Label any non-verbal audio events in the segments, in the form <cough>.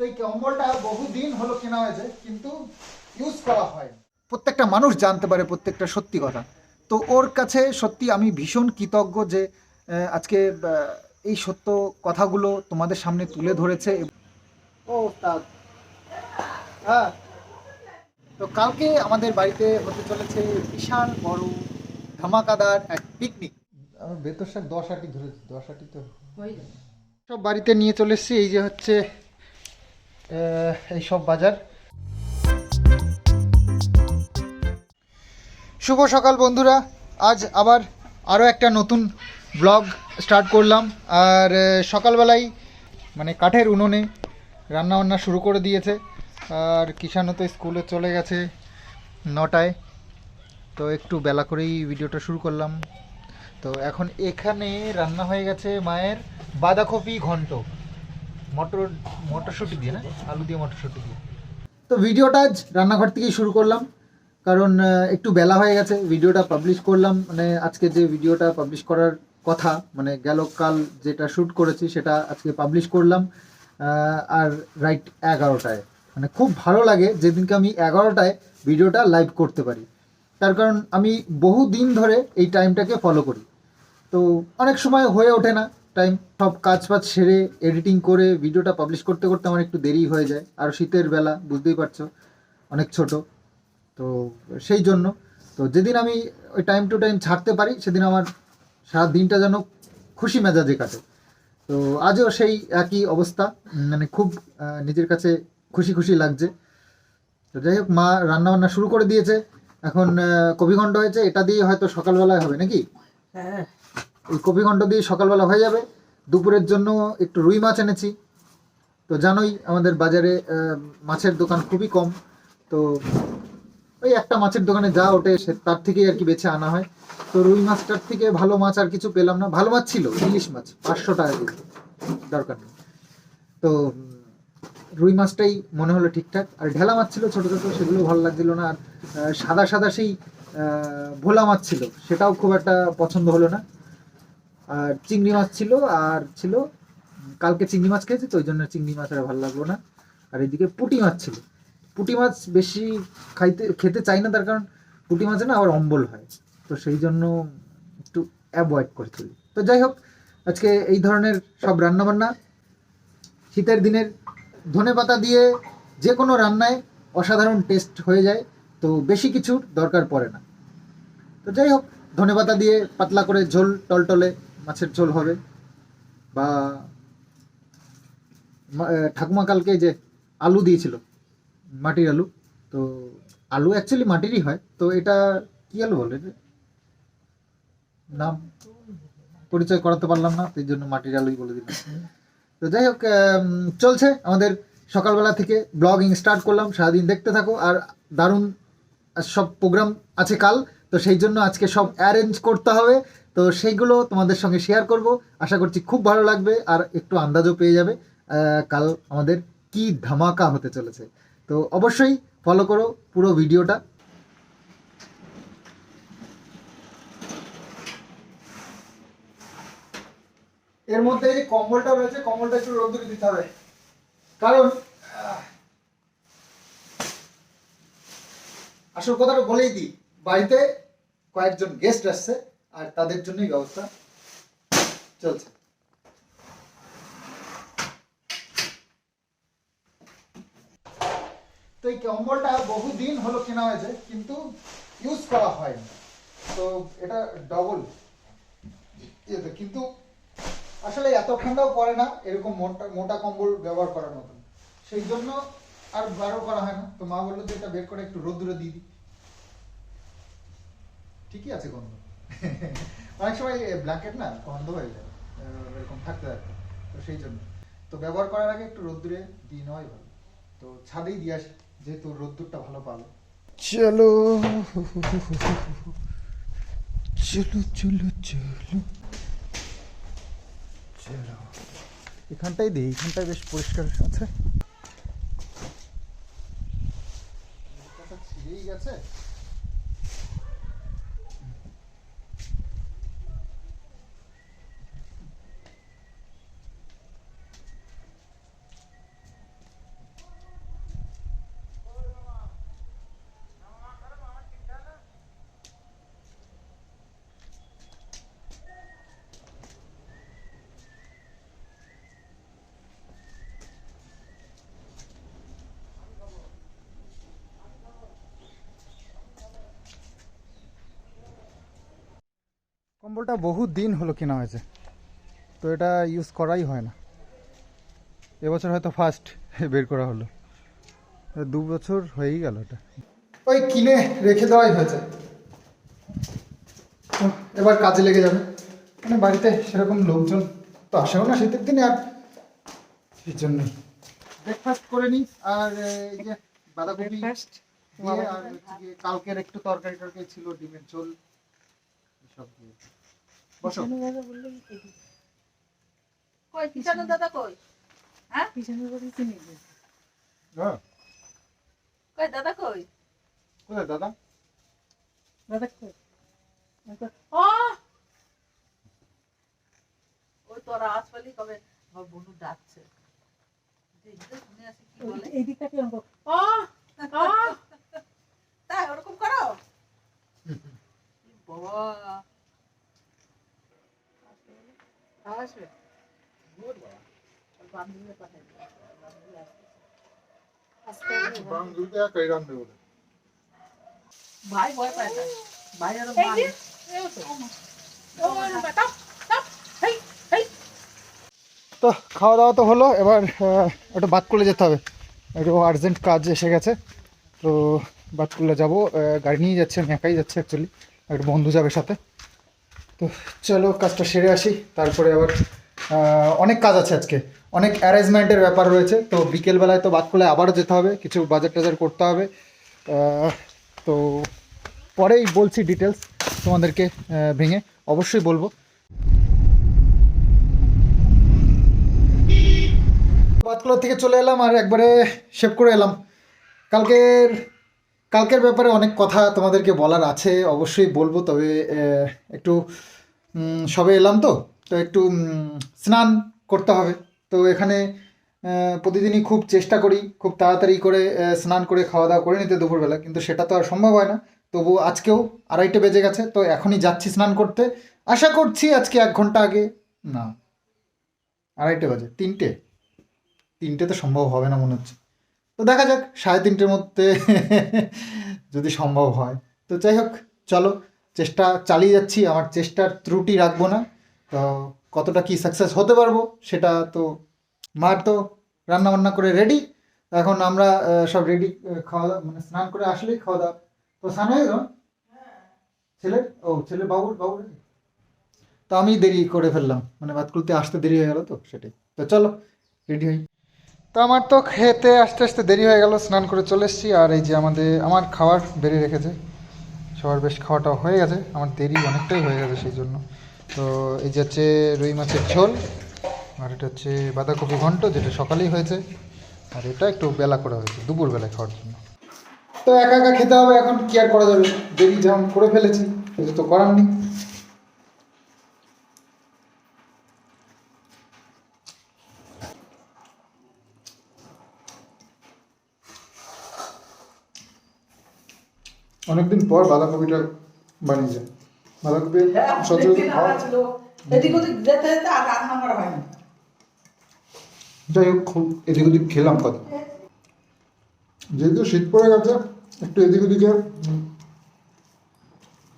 তো এই কম্বলটা বহুদিন হলো কেনা হয়েছে কিন্তু ইউজ করা হয় প্রত্যেকটা মানুষ জানতে পারে প্রত্যেকটা সত্যি কথা। তো ওর কাছে সত্যি আমি ভীষণ কৃতজ্ঞ যে আজকে এই সত্য কথাগুলো তোমাদের সামনে তুলে ধরেছে। ও হ্যাঁ। তো কালকে আমাদের বাড়িতে হতে চলেছে বিশাল বড় ধামাকাদার এক পিকনিক আমি বেতর শাক দশ আটি ধরেছি দশ আটি তো। সব বাড়িতে নিয়ে চলে এসেছি এই যে হচ্ছে এই সব বাজার। শুভ সকাল বন্ধুরা। আজ আবার আরও একটা নতুন ব্লগ স্টার্ট করলাম। আর সকালবেলায় মানে কাঠের উনুনে রান্নাবান্না শুরু করে দিয়েছে। আর, কিষানও তো স্কুলে চলে গেছে নটায়। তো একটু বেলা করেই ভিডিওটা শুরু করলাম। তো এখন এখানে রান্না হয়ে গেছে মায়ের বাঁধাকপি ঘন্ট। মটর, মটরশুঁটি দিয়ে না? আলু দিয়ে মটরশুঁটি দিয়ে। তো ভিডিওটা আজ রান্নাঘর থেকেই শুরু করলাম, কারণ একটু বেলা হয়ে গেছে, ভিডিওটা পাবলিশ করলাম মানে আজকে যে ভিডিওটা পাবলিশ করার কথা মানে গেল কাল যেটা শ্যুট করেছি সেটা আজকে পাবলিশ করলাম আর রাইট এগারোটায়। মানে খুব ভালো লাগে যেদিনকে আমি এগারোটায় ভিডিওটা লাইভ করতে পারি। তার কারণ আমি বহু দিন ধরে এই টাইমটাকে ফলো করি। তো অনেক সময় হয়ে ওঠে না টাইম সব কাজ বাজ সেরে এডিটিং করে ভিডিওটা পাবলিশ করতে করতে আমার একটু দেরি হয়ে যায়। আর শীতের বেলা, বুঝতেই পারছ, অনেক ছোট। তো সেই জন্য, তো যেদিন আমি ওই টাইম টু টাইম ছাড়তে পারি, সেদিন আমার সারা দিনটা যেন খুশি মেজাজে কাটে। তো আজও সেই একই অবস্থা মানে খুব নিজের কাছে খুশি খুশি লাগছে। তো যাই হোক, মা রান্না বান্না শুরু করে দিয়েছে। এখন কবিঘণ্ট হয়েছে, এটা দিয়ে হয়তো সকালবেলায় হবে নাকি? হ্যাঁ। ওই কপিঘণ্ট দিয়ে সকালবেলা হয়ে যাবে। দুপুরের জন্য একটু রুই মাছ এনেছি। তো জানোই আমাদের বাজারে মাছের দোকান খুবই কম। তো ওই একটা মাছের দোকানে যা ওঠে, সে তার থেকেই আর কি বেছে আনা হয়। তো রুই মাছটার থেকে ভালো মাছ আর কিছু পেলাম না। ভালো মাছ ছিল, ইলিশ মাছ, পাঁচশো টাকা কেজি, দরকার নেই। তো রুই মাছটাই মনে হলো ঠিকঠাক। আর ঢেলা মাছ ছিল ছোটো ছোটো, সেগুলো ভালো লাগছিল না। আর সাদা সাদা সেই ভোলা মাছ ছিল, সেটাও খুব একটা পছন্দ হলো না। আর চিংড়ি মাছ ছিল, আর ছিল, কালকে চিংড়ি মাছ খেয়েছি, তো ওই জন্য চিংড়ি মাছ আর ভালো লাগল না। আর এদিকে পুঁটি মাছ ছিল। পুঁটি মাছ বেশি খাইতে, খেতে চাই না তার কারণ পুঁটি মাছে না আবার অম্বল হয়। তো সেই জন্য একটু অ্যাভয়েড করে চলি। তো যাই হোক, আজকে এই ধরনের সব রান্নাবান্না। শীতের দিনের ধনে পাতা দিয়ে যে কোনো রান্নায় অসাধারণ টেস্ট হয়ে যায়, তো বেশি কিছুর দরকার পড়ে না। তো যাই হোক, ধনে পাতা দিয়ে পাতলা করে ঝোল টলটলে মাছের ঝোল হবে বা ঠাকুমা কালকে যে আলু দিয়েছিল, মাটির আলু, তো আলু অ্যাকচুয়ালি মাটিরই হয়, তো এটা কি আলু বলে নাম পরিচয় করাতে পারলাম না সেই জন্য মাটির আলুই বলে দিলাম। তো যাই হোক চলছে আমাদের সকালবেলা থেকে ব্লগিং স্টার্ট করলাম, সারাদিন দেখতে থাকো, আর দারুণ সব প্রোগ্রাম আছে কাল, তো সেই জন্য আজকে সব অ্যারেঞ্জ করতে হবে। তো সেইগুলো তোমাদের সঙ্গে শেয়ার করব। আশা করছি খুব ভালো লাগবে আর একটু আন্দাজও পেয়ে যাবে কাল আমাদের কি ধামাকা হতে চলেছে। তো অবশ্যই ফলো করো পুরো ভিডিওটা। এর মধ্যে যে কম্বলটা রয়েছে, কম্বলটা একটু রোদ্দুরে দিতে হবে। কারণ, আসল কথাটা বলেই দিই, বাড়িতে কয়েকজন গেস্ট আসছে। আর তাদের জন্যই ব্যবস্থা চলছে। তো এই কম্বলটা বহুদিন হলো কেনা হয়েছে, কিন্তু ইউজ করা হয়নি। তো এটা ডবল ইয়েতে কিন্তু আসলে এত ঠান্ডাও পড়ে না, এরকম মোটা মোটা কম্বল ব্যবহার করার মতন। সেই জন্য আর বারো করা হয় না। তো মা বলল যে এটা বের করে একটু রোদ্দুরে দিয়ে দিই। ঠিকই আছে গন্ধ। অনেক সময় ব্ল্যাঙ্কেট না গন্ধ হয়ে যায় এরকম থাকতে থাকতে। তো সেই জন্য। তো ব্যবহার করার আগে একটু রোদ্দুরে দিয়ে নেওয়াই ভালো। তো ছাদেই দিয়ে আসি যেহেতু রোদ্দুরটা ভালো পাবে। চলো চলো চলো চলো। চলো। এখানটাই দিই এখানটায় বেশ পরিষ্কার আছে। ছিঁড়েই গেছে। কম্বলটা বহু দিন হলো কেনা হয়েছে। তো এটা ইউজ করাই হয় না। এবছর হয়তো ফার্স্ট বের করা হলো। দু বছর হয়েই গেল এটা। ওই কিনে রেখে দেওয়াই হয়েছে। এবার কাজে লেগে যাবে। মানে বাড়িতে সেরকম লোকজন তো আসেও না শীতের দিনে আর সেই জন্যই। ব্রেকফাস্ট করে নিই আর এই যে বাঁধাকপি ব্রেকফাস্ট দিয়ে আর কালকের একটু তরকারি টরকারি ছিল ডিমের ঝোল। সব দিয়ে। বসো। কই কিষানু দাদা কই? হ্যাঁ? পিছনে করে চিনি হ্যাঁ। কই দাদা কই? কোথায় দাদা? দাদা কই? ও! ওই তোরা আসপালি কবে আমার বনু ডাকছে। শুনে আসি কি বলে। এই দিকটা কি অঙ্ক। ও! ও! <laughs> তাই ওরকম করো? বাবা। আসবে। ভাই ভয় পায় না। ভাই আরও তো। খাওয়া দাওয়া তো হলো। এবার একটু বাতকুলে যেতে হবে। একটু আর্জেন্ট কাজ এসে গেছে। তো বাতকুলে যাব। গাড়ি নিয়ে যাচ্ছে আমি একাই যাচ্ছি অ্যাকচুয়ালি একটা বন্ধু যাবে সাথে। তো চলো, কাজটা সেরে আসি। তারপরে আবার অনেক কাজ আছে আজকে। অনেক অ্যারেঞ্জমেন্টের ব্যাপার রয়েছে। তো বিকেলবেলায় তো বাতকুলে আবারও যেতে হবে। কিছু বাজার টাজার করতে হবে। তো পরেই বলছি ডিটেলস তোমাদেরকে ভেঙে। অবশ্যই বলব। বাতকুলা থেকে চলে এলাম আর একবারে শেভ করে এলাম। কালকের কালকের ব্যাপারে অনেক কথা তোমাদেরকে বলার আছে, অবশ্যই বলব। তবে একটু সবে এলাম তো তো একটু স্নান করতে হবে। তো এখানে প্রতিদিনই খুব চেষ্টা করি, খুব তাড়াতাড়ি করে স্নান করে খাওয়া দাওয়া করে নিতে দুপুরবেলা, কিন্তু সেটা তো আর সম্ভব হয় না। তবু আজকেও আড়াইটে বেজে গেছে, তো এখনই যাচ্ছি স্নান করতে। আশা করছি আজকে এক ঘণ্টা আগে, না, আড়াইটে বাজে, তিনটে। তিনটে তো সম্ভব হবে না মনে হচ্ছে। তো দেখা যাক, সাড়ে তিনটের মধ্যে <laughs> যদি সম্ভব হয়। তো যাই হোক, চলো, চেষ্টা চালিয়ে যাচ্ছি। আমার চেষ্টার ত্রুটি রাখব না। তো কতটা কি সাকসেস হতে পারব, সেটা তো মার তো রান্না বান্না করে রেডি এখন আমরা সব রেডি খাওয়া দাওয়া মানে স্নান করে আসলেই খাওয়া দাওয়া। তো স্নান হয়ে গেল? ছেলে? ও, ছেলে বাবুর বাবুর তো আমি দেরি করে ফেললাম। মানে বাদ করতে আসতে দেরি হয়ে গেল তো, সেটাই। তো চলো রেডি হই। তো আমার তো খেতে আস্তে আস্তে দেরি হয়ে গেল, স্নান করে চলে এসেছি। আর এই যে আমাদের, আমার খাবার বেড়ে রেখেছে। সবার বেশ খাওয়াটা হয়ে গেছে। আমার দেরি অনেকটাই হয়ে গেছে সেই জন্য। তো এই যে হচ্ছে রুই মাছের ঝোল, আর এটা হচ্ছে বাঁধাকপি ঘন্ট, যেটা সকালেই হয়েছে। আর এটা একটু বেলা করে হয়েছে দুপুর বেলায় খাওয়ার জন্য। তো একা একা খেতে হবে, এখন কি আর করা যাবে? দেরি যেমন করে ফেলেছি, কিছু তো করার নেই। অনেকদিন পর বাঁধাকপিটা বানিয়েছে বাঁধাকপি সচরাচর খাওয়া ছিল। এদিক ওদিক যেতে যেতে আর রান্না করা হয়নি। যাই হোক খুব এদিক ওদিক খেলাম কত যেহেতু শীত পড়ে গেছে একটু এদিক ওদিকে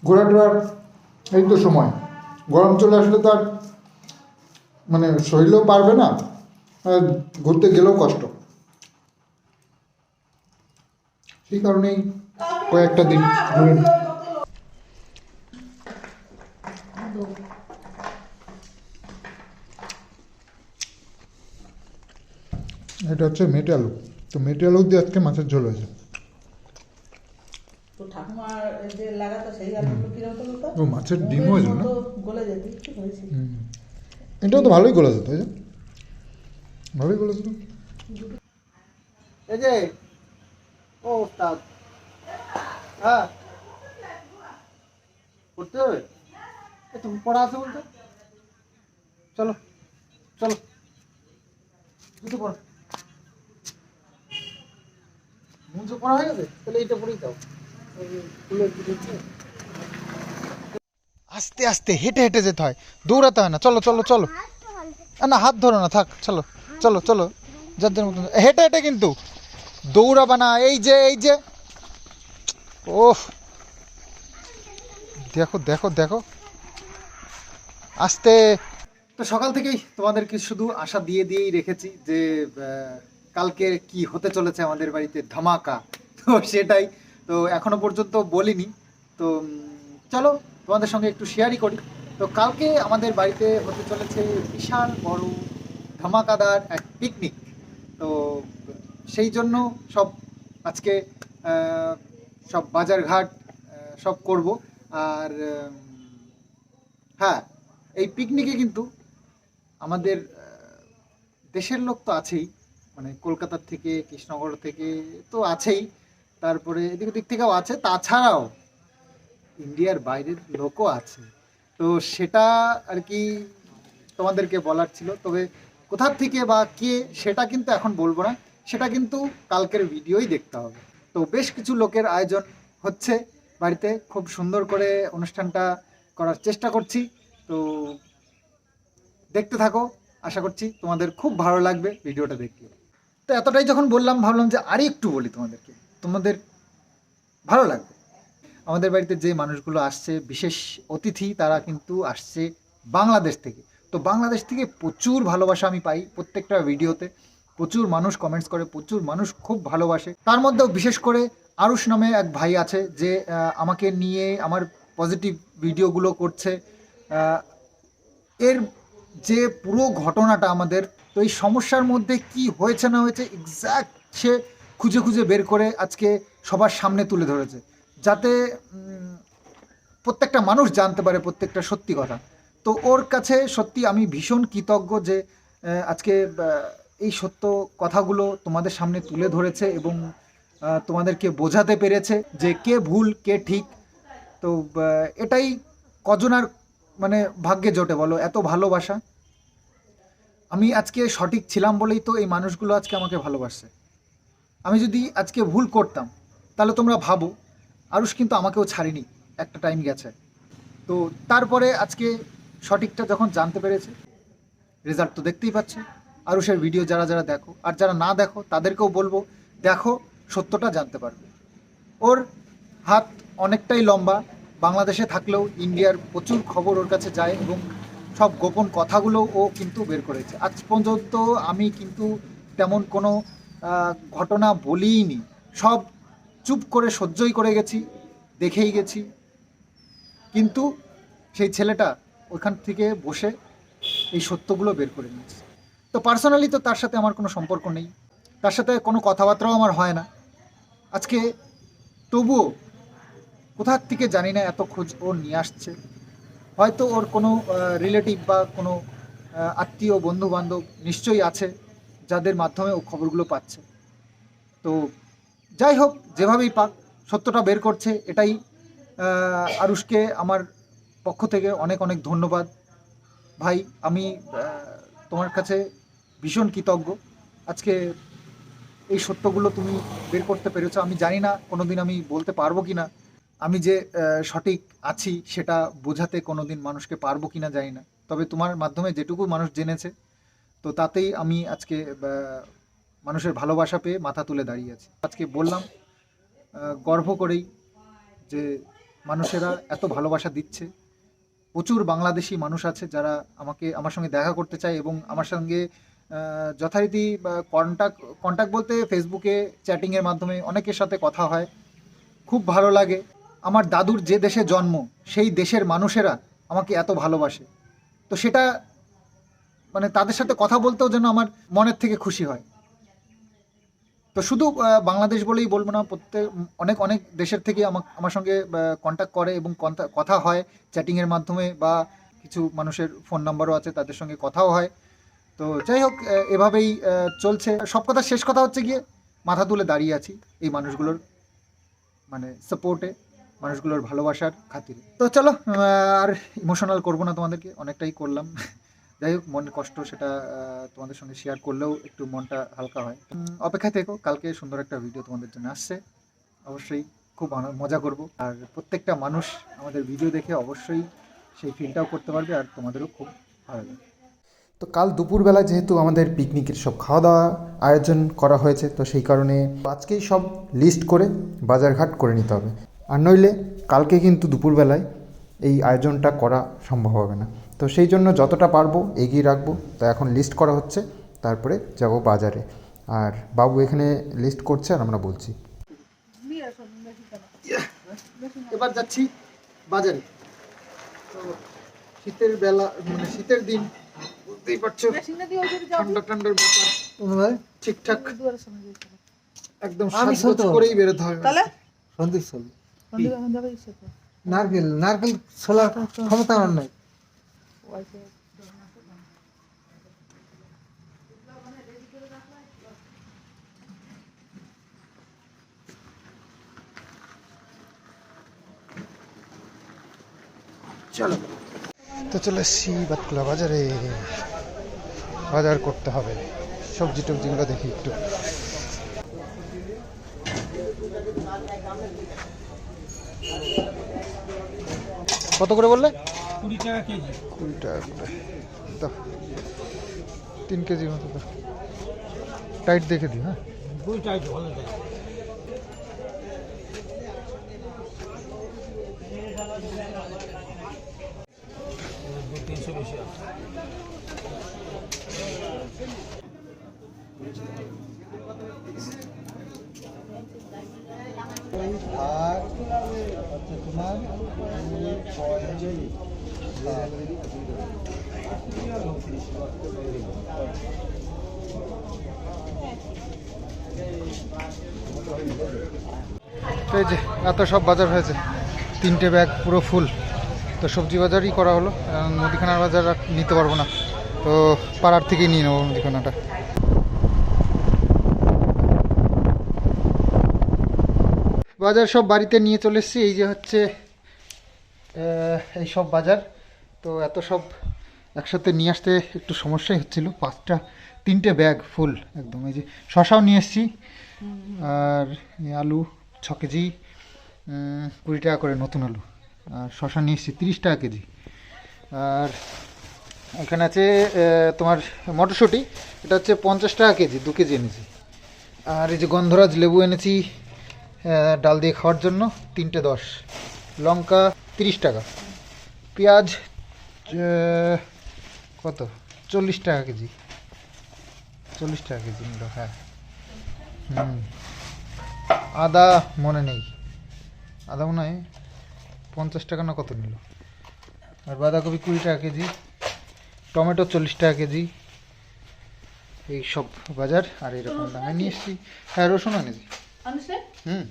ঘোরা টোরার এই তো সময়। গরম চলে আসলে তো আর মানে শরীরেও পারবে না আর ঘুরতে গেলেও কষ্ট। সেই কারণেই কয়েকটা দিন ঘুরে এটা হচ্ছে মেটে আলু। তো মেটে আলু দিয়ে আজকে মাছের ঝোল হয়েছে? ও মাছের ডিম হয়েছে না। এটাও তো ভালোই গলা যেত ভালোই গলা যেত। এই যে ও হ্যাঁ। চলো চলো। আস্তে আস্তে হেঁটে হেঁটে যেতে হয়। দৌড়াতে হয় না। চলো চলো চলো। না, হাত ধরো না, থাক, চলো চলো চলো। যার মতন হেঁটে হেঁটে কিন্তু। দৌড়াবা না। এই যে এই যে। ওহ। দেখো দেখো দেখো। আসতে। তো সকাল থেকেই তোমাদেরকে শুধু আশা দিয়ে দিয়েই রেখেছি যে কালকে কি হতে চলেছে আমাদের বাড়িতে ধামাকা। তো সেটাই। তো এখনও পর্যন্ত বলিনি। তো চলো, তোমাদের সঙ্গে একটু শেয়ারই করি। তো কালকে আমাদের বাড়িতে হতে চলেছে বিশাল বড় ধামাকাদার এক পিকনিক তো সেই জন্য সব আজকে সব বাজারঘাট সব করব। আর হ্যাঁ এই পিকনিকে কিন্তু আমাদের দেশের লোক তো আছেই। মানে কলকাতার থেকে, কৃষ্ণনগর থেকে তো আছেই। তারপরে এদিক ওদিক থেকেও আছে। তাছাড়াও ইন্ডিয়ার বাইরের লোকও আছে। তো সেটা আর কি তোমাদেরকে বলার ছিল। তবে কোথার থেকে বা কে, সেটা কিন্তু এখন বলব না। সেটা কিন্তু কালকের ভিডিওই দেখতে হবে। তো বেশ কিছু লোকের আয়োজন হচ্ছে বাড়িতে। খুব সুন্দর করে অনুষ্ঠানটা করার চেষ্টা করছি। তো দেখতে থাকো, আশা করছি তোমাদের খুব ভালো লাগবে ভিডিওটা দেখতে। তো এতটাই যখন বললাম, ভাবলাম যে আরে একটু বলি তোমাদেরকে। তোমাদের ভালো লাগবে। আমাদের বাড়িতে যে মানুষগুলো আসছে, বিশেষ অতিথি, তারা কিন্তু আসছে বাংলাদেশ থেকে। তো বাংলাদেশ থেকে প্রচুর ভালোবাসা আমি পাই প্রত্যেকটা ভিডিওতে। প্রচুর মানুষ কমেন্টস করে, প্রচুর মানুষ খুব ভালোবাসে। তার মধ্যেও বিশেষ করে আরুষ নামে এক ভাই আছে যে আমাকে নিয়ে আমার পজিটিভ ভিডিওগুলো করছে। এর যে পুরো ঘটনাটা আমাদের, তো এই সমস্যার মধ্যে কি হয়েছে না হয়েছে এক্স্যাক্ট সে খুঁজে খুঁজে বের করে আজকে সবার সামনে তুলে ধরেছে। যাতে প্রত্যেকটা মানুষ জানতে পারে প্রত্যেকটা সত্যি কথা। তো ওর কাছে সত্যি আমি ভীষণ কৃতজ্ঞ যে আজকে এই সত্য কথাগুলো তোমাদের সামনে তুলে ধরেছে এবং তোমাদেরকে বোঝাতে পেরেছে যে কে ভুল, কে ঠিক। তো এটাই কজনার মানে ভাগ্যে জোটে, বলো, এত ভালোবাসা। আমি আজকে সঠিক ছিলাম বলেই তো এই মানুষগুলো আজকে আমাকে ভালোবাসছে। আমি যদি আজকে ভুল করতাম, তাহলে তোমরা ভাবো, আরুষ কিন্তু আমাকেও ছাড়েনি, একটা টাইম গেছে। তো, তারপরে আজকে সঠিকটা যখন জানতে পেরেছে, রেজাল্ট তো দেখতেই পাচ্ছ। আরুষের ভিডিও যারা যারা দেখো, আর যারা না দেখো, তাদেরকেও বলব, দেখো, সত্যটা জানতে পারবে। ওর হাত অনেকটাই লম্বা, বাংলাদেশে থাকলেও ইন্ডিয়ার প্রচুর খবর ওর কাছে যায় এবং সব গোপন কথাগুলো ও কিন্তু বের করেছে। আজ পর্যন্ত আমি কিন্তু তেমন কোনো ঘটনা বলিনি সব চুপ করে সহ্যই করে গেছি, দেখেই গেছি। কিন্তু সেই ছেলেটা ওখান থেকে বসে এই সত্যগুলো বের করে নিয়েছে। তো পার্সোনালি তো তার সাথে আমার কোনো সম্পর্ক নেই। তার সাথে কোনো কথাবার্তাও আমার হয় না। আজকে তবুও কোথার থেকে জানি না এত খোঁজ ও নিয়ে আসছে। হয়তো ওর কোনো রিলেটিভ বা কোনো আত্মীয় বন্ধু বান্ধব নিশ্চয়ই আছে যাদের মাধ্যমে ও খবরগুলো পাচ্ছে। তো যাই হোক, যেভাবেই পাক, সত্যটা বের করছে এটাই আরুষকে আমার পক্ষ থেকে অনেক অনেক ধন্যবাদ। ভাই, আমি তোমার কাছে ভীষণ কৃতজ্ঞ। আজকে এই সত্যগুলো তুমি বের করতে পেরেছ। আমি জানি না কোনোদিন আমি বলতে পারব কি না আমি যে সঠিক আছি সেটা বোঝাতে কোনোদিন মানুষকে পারব কি না জানি না। তবে তোমার মাধ্যমে যেটুকু মানুষ জেনেছে, তো তাতেই আমি আজকে মানুষের ভালোবাসা পেয়ে মাথা তুলে দাঁড়িয়ে আছি। আজকে বললাম গর্ব করেই যে মানুষেরা এত ভালোবাসা দিচ্ছে। প্রচুর বাংলাদেশি মানুষ আছে যারা আমাকে, আমার সঙ্গে দেখা করতে চায় এবং আমার সঙ্গে যথারীতি কন্ট্যাক্ট কন্ট্যাক্ট বলতে ফেসবুকে চ্যাটিংয়ের মাধ্যমে অনেকের সাথে কথা হয়। খুব ভালো লাগে। আমার দাদুর যে দেশে জন্ম, সেই দেশের মানুষেরা আমাকে এত ভালোবাসে। তো সেটা মানে তাদের সাথে কথা বলতেও যেন আমার মনের থেকে খুশি হয়। তো শুধু বাংলাদেশ বলেই বলব না, প্রত্যেক, অনেক অনেক দেশের থেকে আমার আমার সঙ্গে কন্ট্যাক্ট করে এবং কথা হয় চ্যাটিংয়ের মাধ্যমে, বা কিছু মানুষের ফোন নাম্বারও আছে, তাদের সঙ্গে কথাও হয়। তো যাই হোক এভাবেই চলছে। সব কথা শেষ কথা হচ্ছে গিয়ে, মাথা তুলে দাঁড়িয়ে আছি এই মানুষগুলোর মানে সাপোর্টে মানুষগুলোর ভালোবাসার খাতিরে। তো চলো আর ইমোশনাল করব না তোমাদেরকে, অনেকটাই করলাম। যাই হোক, মনের কষ্ট সেটা তোমাদের সঙ্গে শেয়ার করলেও একটু মনটা হালকা হয়। অপেক্ষায় থেকো, কালকে সুন্দর একটা ভিডিও তোমাদের জন্য আসছে। অবশ্যই খুব মজা করব। আর প্রত্যেকটা মানুষ আমাদের ভিডিও দেখে অবশ্যই সেই ফিলটাও করতে পারবে, আর তোমাদেরও খুব ভালো লাগবে। তো কাল দুপুরবেলা যেহেতু আমাদের পিকনিকের সব খাওয়া দাওয়া আয়োজন করা হয়েছে, তো সেই কারণে আজকেই সব লিস্ট করে বাজারঘাট করে নিতে হবে। আর নইলে কালকে কিন্তু দুপুরবেলায় এই আয়োজনটা করা সম্ভব হবে না। তো সেই জন্য যতটা পারব এগিয়ে রাখব। তো এখন লিস্ট করা হচ্ছে, তারপরে যাব বাজারে। আর বাবু এখানে লিস্ট করছে আর আমরা বলছি। এবার যাচ্ছি বাজারে। শীতের বেলা মানে শীতের দিন দিকে যাও ঠান্ডা ঠান্ডার ব্যাপার ঠিকঠাক। একদম সাজগোজ করেই বেরোতে হবে। তাহলে? সন্দীপ সোল নারকেল নারকেল ছোলার ক্ষমতা আমার নাই। চলো। তো চলে এসছি বাতকুলা বাজারে। বাজার করতে হবে। সবজি টবজিগুলো দেখি একটু। কত করে বললে? কুড়ি টাকা কেজি। কুড়ি টাকা করে। তিন কেজি মতো টাইট দেখে দিই হ্যাঁ? টাইট ভালো টাইট তিনশো বেশি আছে আর হচ্ছে তোমার এই যে, এত সব বাজার হয়েছে। তিনটে ব্যাগ, পুরো ফুল। তো সবজি বাজারই করা হলো। মুদিখানার বাজার আর নিতে পারব না। তো পাড়ার থেকেই নিয়ে নেব মুদিখানাটা। বাজার সব বাড়িতে নিয়ে চলে এসেছি। এই যে হচ্ছে এই সব বাজার। তো এত সব একসাথে নিয়ে আসতে একটু সমস্যাই হচ্ছিল। পাঁচটা, তিনটে ব্যাগ ফুল একদম। এই যে শশাও নিয়ে এসেছি। আর আলু ছ কেজি কুড়ি টাকা করে নতুন আলু। আর শশা নিয়ে এসেছি তিরিশ টাকা কেজি। আর এখানে আছে তোমার মটরশুঁটি। এটা হচ্ছে পঞ্চাশ টাকা কেজি, দু কেজি এনেছি। আর এই যে গন্ধরাজ লেবু এনেছি ডাল দিয়ে খাওয়ার জন্য, তিনটে দশ। লঙ্কা তিরিশ টাকা। পেঁয়াজ কত? চল্লিশ টাকা কেজি। চল্লিশ টাকা কেজি নিল হ্যাঁ। হুম। আদা মনে নেই। আদা মনে হয় পঞ্চাশ টাকা না কত নিল? আর বাঁধাকপি কুড়ি টাকা কেজি টমেটো চল্লিশ টাকা কেজি। এই সব বাজার আর এরকম দামে নিয়ে এসেছি। হ্যাঁ রসুন এনেছি হুম।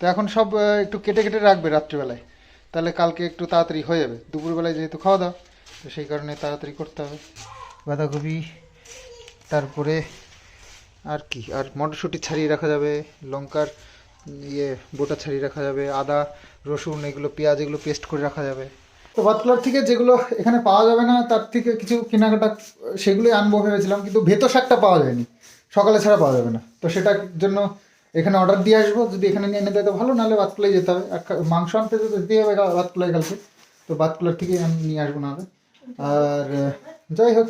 তো এখন সব একটু কেটে কেটে রাখবে রাত্রিবেলায়। তাহলে কালকে একটু তাড়াতাড়ি হয়ে যাবে। দুপুরবেলায় যেহেতু খাওয়া দাওয়া, তো সেই কারণে তাড়াতাড়ি করতে হবে। বাঁধাকপি, তারপরে আর কি? আর মটরশুঁটি ছাড়িয়ে রাখা যাবে, লঙ্কার ইয়ে বোটা ছাড়িয়ে রাখা যাবে, আদা, রসুন, এগুলো পেঁয়াজ, এগুলো পেস্ট করে রাখা যাবে। তো বাতকুলার থেকে যেগুলো এখানে পাওয়া যাবে না, তার থেকে কিছু কেনাকাটা, সেগুলোই আনব ভেবেছিলাম, কিন্তু ভেতো শাকটা পাওয়া যায়নি। সকালে ছাড়া পাওয়া যাবে না। তো সেটার জন্য এখানে অর্ডার দিয়ে আসব, যদি এখানে নিয়ে এনে দেয় তো ভালো, নাহলে বাতকুলাই যেতে হবে। মাংস আনতে তো যেতেই হবে বাতকুলাই কালকে তো বাতকুলার থেকে আমি নিয়ে আসব নাহলে। আর যাই হোক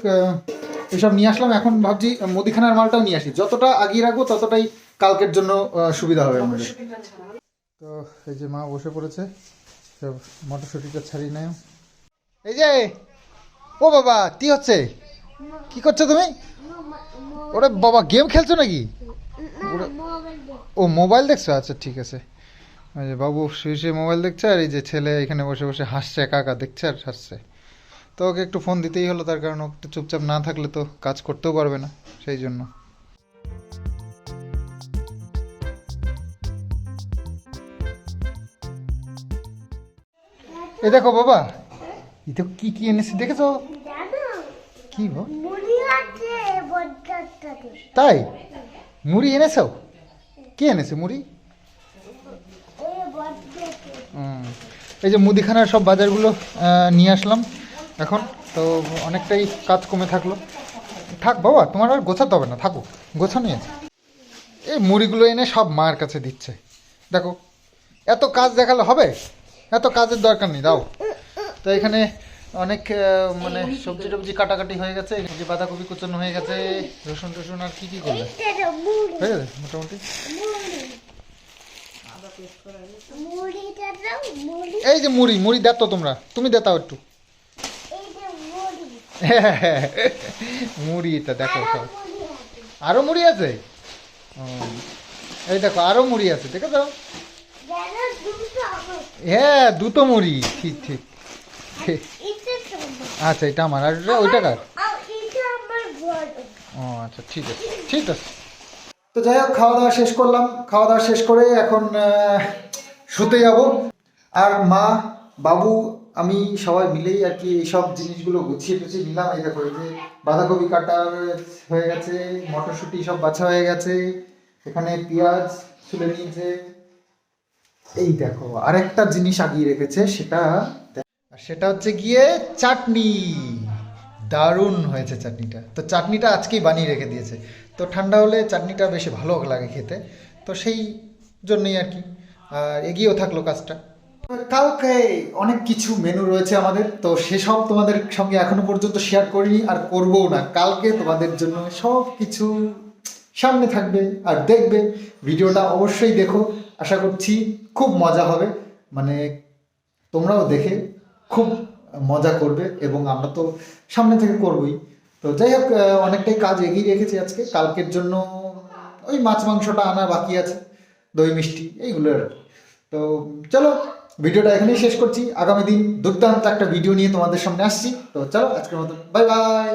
এসব নিয়ে আসলাম। এখন ভাবছি মুদিখানার মালটাও নিয়ে আসি। যতটা আগিয়ে রাখব, ততটাই কালকের জন্য সুবিধা হবে আমাদের। তো এই যে মা বসে পড়েছে, সব মটরশুঁটিটা ছাড়িয়ে নেয় এই যে, ও বাবা, কি হচ্ছে? কি করছ তুমি? ওরে বাবা, গেম খেলছো নাকি? ও মোবাইল দেখছ? আচ্ছা ঠিক আছে। ওই যে বাবু শুয়ে শুয়ে মোবাইল দেখছে আর এই যে ছেলে এখানে বসে বসে হাসছে একা দেখছে আর হাসছে। তো ওকে একটু ফোন দিতেই হলো তার কারণ একটু চুপচাপ না থাকলে তো কাজ করতেও পারবে না সেই জন্য। এই দেখো বাবা এটা কি কি এনেছি দেখেছ? কি গো? তাই? মুড়ি এনেছো? কে এনেছে মুড়ি? এই যে মুদিখানার সব বাজারগুলো নিয়ে আসলাম এখন তো অনেকটাই কাজ কমে থাকল। থাক বাবা তোমার আর গোছাতে হবে না থাকো গোছানো আছে এই মুড়িগুলো এনে সব মার কাছে দিচ্ছে। দেখো এত কাজ দেখালে হবে? এত কাজের দরকার নেই দাও। তো এখানে অনেক মানে সবজি টবজি কাটাকাটি হয়ে গেছে যে বাঁধাকপি কুচানো হয়ে গেছে রসুন টসুন আর কি কি করলে? হয়ে গেছে মোটামুটি? দাও এই যে মুড়ি মুড়ি দেতো তোমরা তুমি দেতাও একটু। মুড়িটা দেখো সব। আরও মুড়ি আছে? এই দেখো আরও মুড়ি আছে দেখো আমার হ্যাঁ দুটো মুড়ি ঠিক ঠিক। আচ্ছা এটা আমার। আর ওইটা কার? এটা আমার বড়। ও আচ্ছা ঠিক আছে ঠিক আছে। তো যাই হোক খাওয়া দাওয়া শেষ করলাম। খাওয়া দাওয়া শেষ করে এখন শুতে যাব। আর মা বাবু আমি সবাই মিলেই আর কি এইসব জিনিসগুলো গুছিয়ে টুছিয়ে নিলাম। এই দেখো এই যে বাঁধাকপি কাটা হয়ে গেছে মটরশুঁটি সব বাছা হয়ে গেছে এখানে পেঁয়াজ তুলে নিয়েছে। এই দেখো আরেকটা জিনিস আগিয়ে রেখেছে সেটা আর সেটা হচ্ছে গিয়ে চাটনি। দারুণ হয়েছে চাটনিটা। তো চাটনিটা আজকেই বানিয়ে রেখে দিয়েছে। তো ঠান্ডা হলে চাটনিটা বেশি ভালো লাগে খেতে। তো সেই জন্যই আর কি। আর এগিয়েও থাকল কাজটা। কালকে অনেক কিছু মেনু রয়েছে আমাদের। তো সেসব তোমাদের সঙ্গে এখনও পর্যন্ত শেয়ার করিনি আর করবও না। কালকে তোমাদের জন্য সব কিছু সামনে থাকবে আর দেখবে। ভিডিওটা অবশ্যই দেখো। আশা করছি খুব মজা হবে। মানে তোমরাও দেখে খুব মজা করবে এবং আমরা তো সামনে থেকে করবই। তো যাই হোক অনেকটাই কাজ এগিয়ে রেখেছি আজকে। কালকের জন্য ওই মাছ মাংসটা আনা বাকি আছে, দই, মিষ্টি, এইগুলো আর। তো চলো, ভিডিওটা এখানেই শেষ করছি। আগামী দিন দুর্দান্ত একটা ভিডিও নিয়ে তোমাদের সামনে আসছি। তো চলো, আজকের মতো বাই বাই